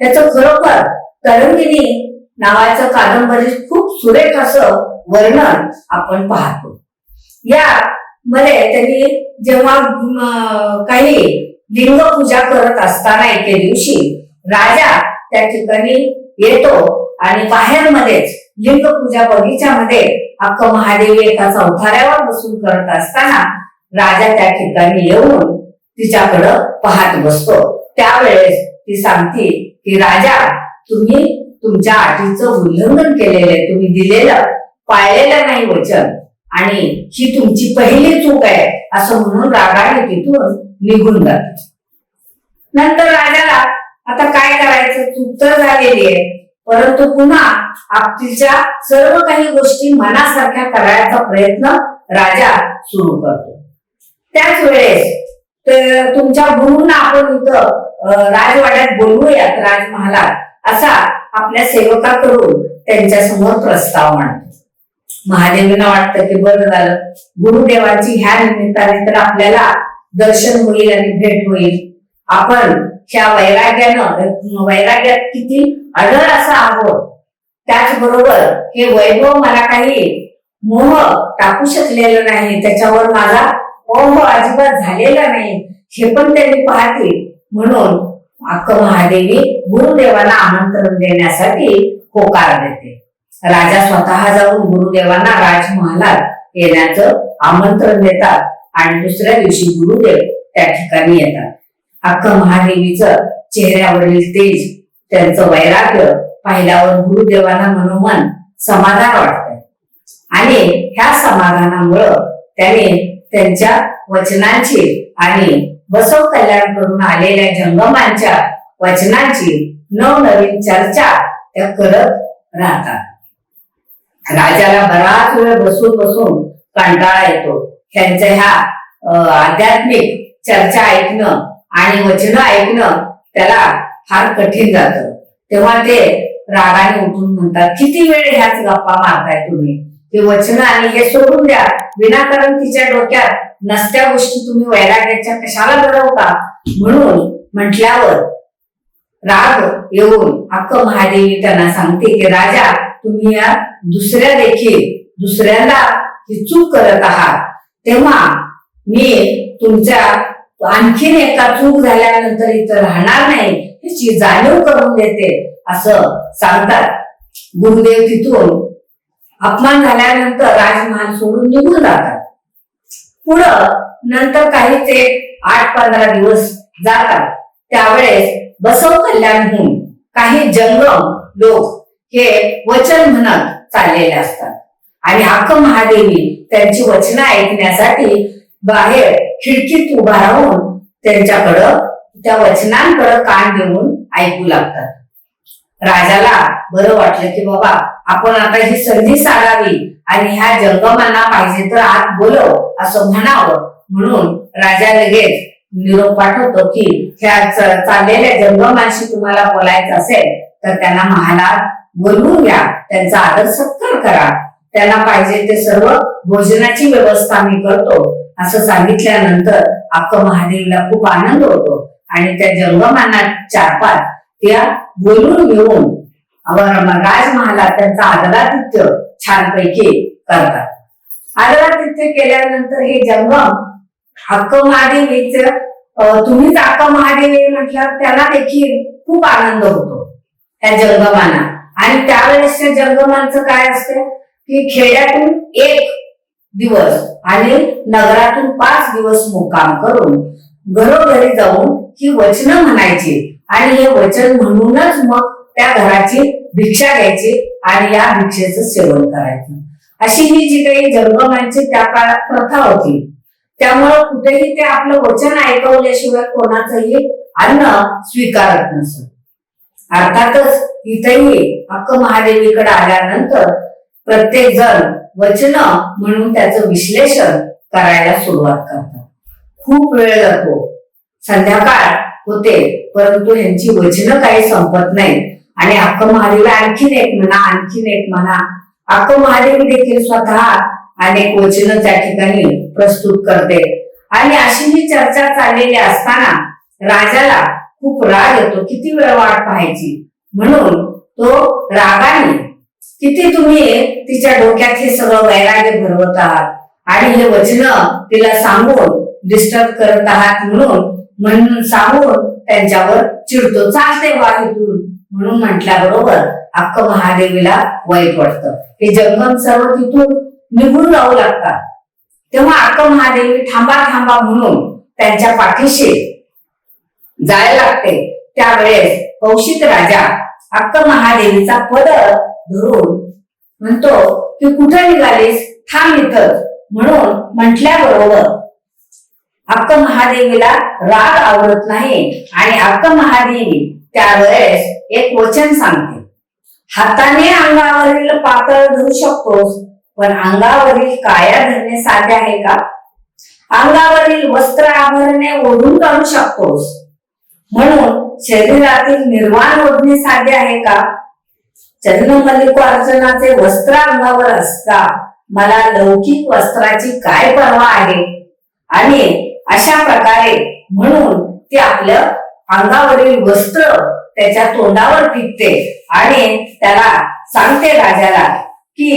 त्याचं खरोखर तरंगिणी नावाचं कादंबरीत खूप सुरेख असं वर्णन आपण पाहतो. या मध्ये त्यांनी जेव्हा काही लिंग पूजा करत असताना एके दिवशी राजा त्या ठिकाणी येतो आणि बाहेरमध्येच लिंग पूजा बगीच्यामध्ये अक्क महादेवी एका चौथाऱ्यावर बसून करत असताना राजा त्या ठिकाणी येऊन तिच्याकडं पाहत बसतो. त्यावेळेस ती सांगते की राजा तुम्ही तुमच्या अटीचं उल्लंघन केलेलं आहे. तुम्ही दिलेलं पाळलेलं नाही वचन. आणि ही तुमची पहिली चूक आहे असं म्हणून रागाने तिथून निघून जाते. नंतर राजाला आता काय करायचं? चूक तर झालेली आहे. परंतु पुन्हा आपतीच्या सर्व काही गोष्टी मनासारख्या करायचा प्रयत्न राजा सुरू करतो. त्याच वेळेस तर तुमच्या गुरुंना आपण इथं राजवाड्यात बोलवूयात राजमहालात. असा आपल्या सेवकाकडून त्यांच्यासमोर प्रस्ताव मांडतो. महादेवांना वाटतं की बरं झालं. गुरुदेवांची ह्या निमित्ताने तर आपल्याला दर्शन होईल आणि भेट होईल. आपण ह्या वैराग्यानं वैराग्यात किती अडळ असा आहोत. त्याचबरोबर हे वैभव मला काही मोह टाकू शकलेलं नाही. त्याच्यावर माझा मोह अजिबात झालेला नाही. हे पण त्यांनी पाहतील. म्हणून अक्क महादेवी गुरुदेवाला आमंत्रण देण्यासाठी होकार देते. राजा स्वतः जाऊन गुरुदेवांना राजमहालात येण्याचं आमंत्रण देतात आणि दुसऱ्या दिवशी गुरुदेव त्या ठिकाणी येतात. अक्क महादेवीचं चेहऱ्यावरील तेज त्यांचं वैराग्य पाहिल्यावर गुरुदेवांना मनोमन समाधान वाटत. आणि ह्या समाधानामुळं त्याने त्यांच्या वचनांची आणि बसव कल्याण करून आलेल्या जंगमांच्या वचनांची नवनवीन चर्चा त्या करत राहतात. राजाला बराच वेळ बसून बसून कंटाळा येतो. त्यांच्या ह्या आध्यात्मिक चर्चा ऐकणं आणि वचनं ऐकणं त्याला फार कठीण जातं. तेव्हा ते रागाने उठून म्हणतात किती वेळ ह्याच गप्पा मारताय तुम्ही? हे वचन आणि हे सोडून द्या. विनाकारण तिच्या डोक्यात नसत्या गोष्टी तुम्ही वैराग्याच्या कशाला घडवता म्हणून म्हटल्यावर राग येऊन अक्क महादेवी त्यांना सांगते की राजा तुम्ही या दुसऱ्या देखील दुसऱ्यांदा ही चूक करत आहात. तेव्हा मी तुमच्या आणखीन एका चूक झाल्यानंतर इथं राहणार नाही ह्याची जाणीव करून देते असं सांगतात. गुरुदेव तिथून अपमान झाल्यानंतर राजमहाल सोडून निघून जातात. पुढं नंतर काही ते आठ पंधरा दिवस जातात. त्यावेळेस बसव कल्याणहून काही जंगम लोक हे वचन म्हणत चाललेले असतात. आणि अक्क महादेवी त्यांची वचनं ऐकण्यासाठी बाहेर खिडकीत उभा राहून त्यांच्याकडं त्या वचनांकडं कान देऊन ऐकू लागतात. राजाला बरं वाटलं की बाबा आपण आता ही संधी साधावी आणि ह्या जंगमांना पाहिजे तर आत बोलव असं म्हणावं. म्हणून राजा लगेच निरोप पाठवतो की ह्या चाललेल्या जंगमांशी तुम्हाला बोलायचं असेल तर त्यांना महालात बोलवून घ्या. त्यांचा आदर सत्कार करा. त्यांना पाहिजे ते सर्व भोजनाची व्यवस्था मी करतो. असं सांगितल्यानंतर अक्क महादेवीला खूप आनंद होतो. आणि त्या जंगमांना चार पाच त्या बोलून घेऊन अवर- राजमहालात त्यांचा आदरातिथ्य छानपैकी करतात. आदरातिथ्य केल्यानंतर हे जंगम हक्क महादेवीच तुम्हीच हक्क महादेवी म्हटल्यावर त्याला देखील खूप आनंद होतो. त्या जंगमाना. आणि त्यावेळेसच्या जंगमांचं काय असतं? की खेड्यातून एक दिवस आणि नगरातून पाच दिवस मुक्काम करून घरोघरी जाऊन ही वचनं म्हणायची. आणि हे वचन म्हणूनच मग त्या घराची भिक्षा घ्यायची आणि या भिक्षेचं सेवन करायचं. अशी ही जी काही जंगमांची त्या काळात प्रथा होती. त्यामुळं कुठेही ते आपलं वचन ऐकवल्याशिवाय कोणाचंही अन्न स्वीकारत नसत. अर्थातच इथेही हक्क महादेवीकडे आल्यानंतर प्रत्येक जण वचन म्हणून त्याचं विश्लेषण करायला सुरुवात करतात. खूप वेळ जातो संध्याकाळ होते. परंतु ह्यांची वचनं काही संपत नाही. आणि अक्क महादेवी आणखीन एक म्हणा आणखीन एक म्हणा. अक्क महादेवी देखील स्वतः अनेक वचनं त्या ठिकाणी प्रस्तुत करते. आणि अशी ही चर्चा चाललेली असताना राजाला खूप राग येतो. किती वेळ वाट पाहायची? म्हणून तो रागाने किती तुम्ही तिच्या डोक्यात हे सगळं वैराग्य भरवत आहात? आणि हे वचन तिला सांगून डिस्टर्ब करत आहात? म्हणून म्हणून सांगून त्यांच्यावर चिडतो. चालते वा म्हणून म्हटल्याबरोबर अक्क महादेवीला वाईट वाटतं हे जंगम सर्व तिथून निघून जाऊ लागतात. तेव्हा अक्क महादेवी थांबा थांबा म्हणून त्यांच्या पाठीशी जायला लागते. त्यावेळेस कौशिक राजा अक्क महादेवीचा पदर धरून म्हणतो की कुठे निघालीस? थांब इथं. म्हणून म्हटल्याबरोबर अक्क महादेवीला राग आवडत नाही. आणि अक्क महादेवी त्यावेळेस एक वचन सांगते. हाताने अंगावरील पातळ धरू शकतोस पण अंगावरील काया धरणे साध्य आहे का? अंगावरील वस्त्र आभरणे ओढून काढू शकतोस. म्हणून शरीरातील निर्वाण ओढणे साध्य आहे का? चंद्र मल्लिकार्जुनाचे वस्त्र अंगावर असता मला लौकिक वस्त्राची काय पर्वा आहे? आणि अशा प्रकारे म्हणून ते आपलं अंगावरील वस्त्र त्याच्या तोंडावर फेकते आणि त्याला सांगते राजाला की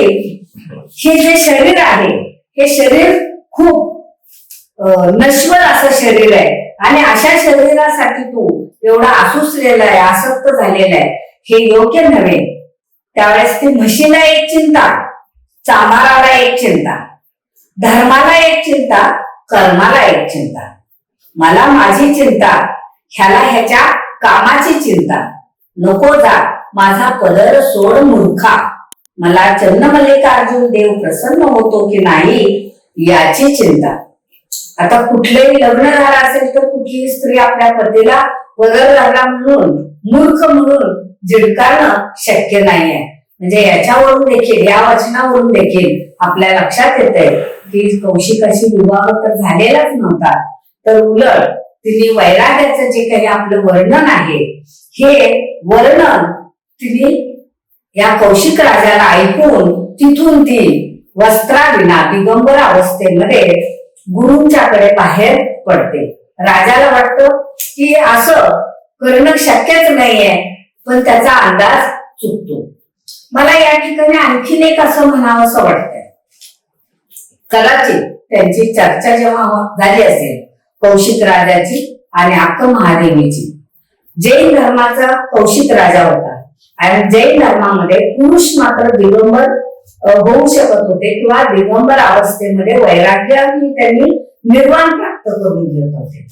हे जे शरीर आहे हे शरीर खूप नश्वर असं शरीर आहे. आणि अशा शरीरासाठी तू एवढा आसुसलेला आहे आसक्त झालेला आहे. हे योग्य नव्हे. त्यावेळेस ती म्हशीला एक चिंता चामाराला एक चिंता धर्माला एक चिंता कर्माला एक चिंता. मला माझी चिंता ह्याला ह्याच्या कामाची चिंता. नको जा माझा पदर सोड मूर्खा. मला चंद्रमल्लिकार्जुन देव प्रसन्न होतो की नाही याची चिंता. आता कुठलेही लग्न झालं असेल तर कुठलीही स्त्री आपल्या पतीला पदर लागला म्हणून मूर्ख म्हणून झिडकारणं शक्य नाहीये. म्हणजे याच्यावरून देखील या वचनावरून देखील आपल्या लक्षात येते की कौशिकाशी विवाह तर झालेलाच नव्हता. तर उलट तिने वैराग्याचं जे काही आपलं वर्णन आहे हे वर्णन तिने या कौशिक राजाला ऐकून तिथून ती वस्त्राविना दिगंबर अवस्थेमध्ये गुरुंच्याकडे बाहेर पडते. राजाला वाटतं की असं करणं शक्यच नाहीये पण त्याचा अंदाज चुकतो. मला या ठिकाणी आणखीन एक असं म्हणावं असं वाटतंय. कदाचित त्यांची चर्चा जेव्हा झाली असेल. कौशिक राजाची आणि अक्क महादेवीची. जैन धर्माचा कौशिक राजा होता. आणि जैन धर्मामध्ये पुरुष मात्र दिगंबर होऊ शकत होते किंवा दिगंबर अवस्थेमध्ये वैराग्याने त्यांनी निर्वाण प्राप्त करून घेत होते.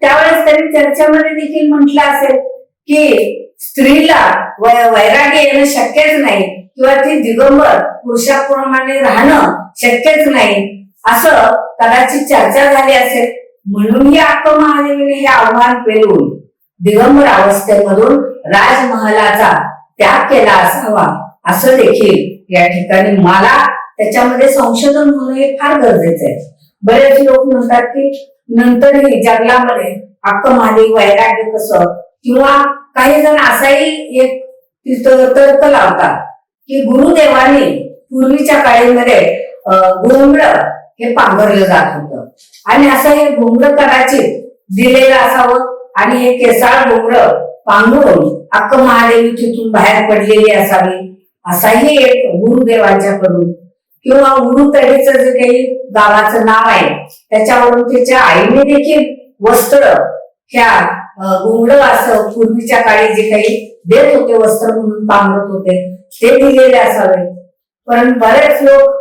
त्यावेळेस त्यांनी चर्चेमध्ये देखील म्हटलं असेल की स्त्रीला वै- वैराग्य येणं शक्यच नाही किंवा ती दिगंबर पुरुषाप्रमाणे राहणं शक्यच नाही. असं कदाचित चर्चा झाली असेल. म्हणून ही अक्क महादेवीने हे आव्हान पेलून दिगंबर अवस्थेमधून राजमहालाचा त्याग केला असावा. असं देखील या ठिकाणी मला त्याच्यामध्ये संशोधन होणं हे फार गरजेचं आहे. बरेच लोक म्हणतात की नंतरही जंगलामध्ये अक्क महादेव वैराग्य कसं किंवा काही जण असाही एक तिथं तर्क लावतात की गुरुदेवाने पूर्वीच्या काळीमध्ये घोंगड हे पांघरलं जात होतं. आणि असं हे घोंगड कदाचित दिलेलं असावं आणि हे केसाळ घोंगड पांघरून अक्क महादेवी तिथून बाहेर पडलेली असावी असाही एक गुरुदेवांच्याकडून. किंवा उरुतडीचं जे काही गावाचं नाव आहे त्याच्यावरून त्याच्या आईने देखील वस्त्र ह्या घोंगड असं पूर्वीच्या काळी जे काही देत होते वस्त्र म्हणून पांघरत होते ते दिलेले असावे. पण बरेच लोक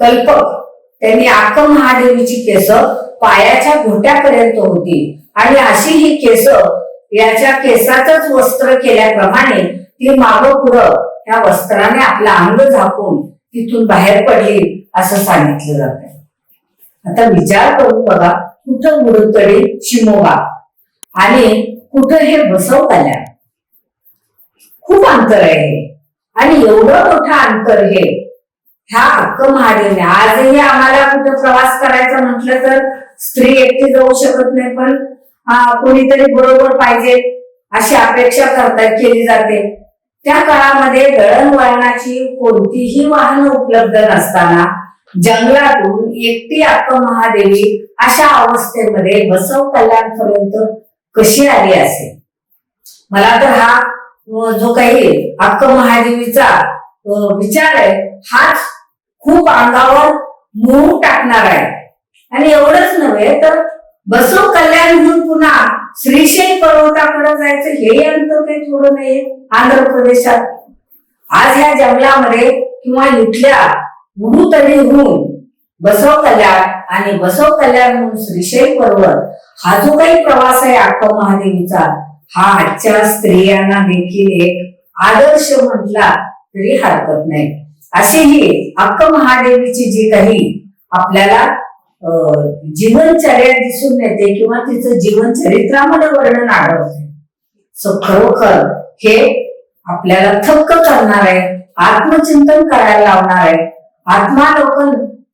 कल्पक. त्यांनी आक महादेवीची केस पायाच्या घोट्यापर्यंत होती. आणि अशी ही केस याच्या केसाच वस्त्र केल्याप्रमाणे ती मागं पुढं ह्या वस्त्राने आपलं अंग झाकून तिथून बाहेर पडली असं सांगितलं जात आता विचार करून बघा कुठं मुरुतडी शिमोगा आणि कुठं हे बसव खूप अंतर आहे आणि एवढं मोठं अंतर हे ह्या हक्क महादेवी आजही आम्हाला कुठं प्रवास करायचा म्हटलं तर स्त्री एकटी जाऊ शकत नाही पण कोणीतरी बरोबर पाहिजे अशी अपेक्षा करता केली जाते. त्या काळामध्ये दळणवळणाची कोणतीही वाहन उपलब्ध नसताना जंगलातून एकटी अक्क महादेवी अशा अवस्थेमध्ये बसव कल्याणपर्यंत कशी आली असेल? मला तर हा जो काही अक्क महादेवीचा विचार आहे हाच खूप अंगावर मोह टाकणार आहे. आणि एवढंच नव्हे तर बसव कल्याणहून पुन्हा श्रीशैल पर्वताकडे जायचं हे अंतर काही थोडं नाहीये. आंध्र प्रदेशात. आज ह्या जंगलामध्ये किंवा इथल्या गुरुतडीहून बसव कल्याण आणि बसव म्हणून श्रीशैल पर्वत हा जो काही प्रवास आहे अक्का महादेवीचा हा आजच्या स्त्रियांना देखील एक आदर्श म्हटला तरी हरकत नाही. अशी ही अक्क महादेवीची जी काही आपल्याला अं, जीवनचर्या दिसून येते किंवा तिचं जीवन चरित्रामध्ये वर्णन आढळते. सो खरोखर हे आपल्याला थक्क करणार आहे आत्मचिंतन करायला लावणार आहे. आत्मालोकन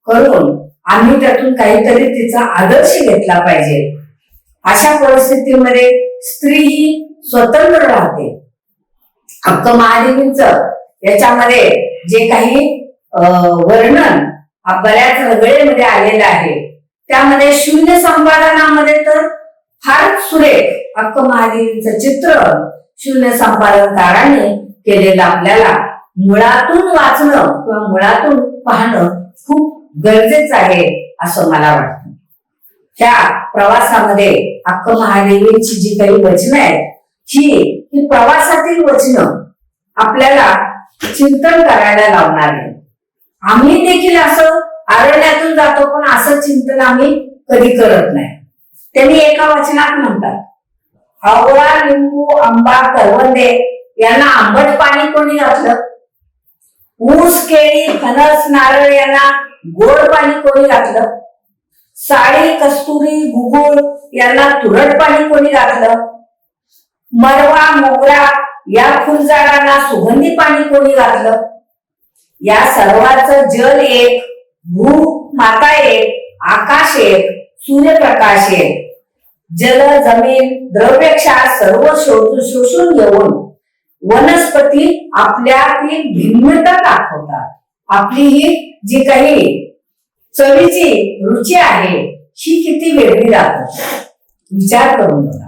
करून आम्ही त्यातून काहीतरी तिचा आदर्श घेतला पाहिजे. अशा परिस्थितीमध्ये स्त्री ही स्वतंत्र राहते. हक्क महादेवींचं याच्यामध्ये जे काही अं, वर्णन बऱ्याच रगळेमध्ये आलेलं आहे. त्यामध्ये शून्य संपादनामध्ये तर फार सुरेख अक्क महादेवीचं चित्र शून्य संपादनकाराने केलेलं आपल्याला मुळातून वाचणं किंवा मुळातून पाहणं खूप गरजेचं आहे असं मला वाटतं. त्या प्रवासामध्ये अक्क महादेवींची जी काही वचनं आहेत ही ही प्रवासातील वचनं आपल्याला चिंतन करायला लावणार आहे. आम्ही देखील असं आरण्यातून जातो पण असं चिंतन आम्ही कधी करत नाही. त्यांनी एका वचनात म्हणतात आवळा लिंबू आंबा करवंदे यांना आंबट पाणी कोणी घातलं? ऊस केळी फणस नारळ यांना गोड पाणी कोणी घातलं? साडी कस्तुरी घुगुळ यांना तुरट पाणी कोणी घातलं? मरवा मोगरा या फुलझाडांना सुगंधी पाणी कोणी घातलं? या सर्वांचं जल एक भू माता एक आकाश एक सूर्यप्रकाश एक. जल जमीन द्रव्यक्षार सर्व शोधून शोषून घेऊन वनस्पती आपल्यातील भिन्नता दाखवतात. आपली ही जी काही चवीची रुची आहे ही किती वेगळी दाखवते विचार करून बघा.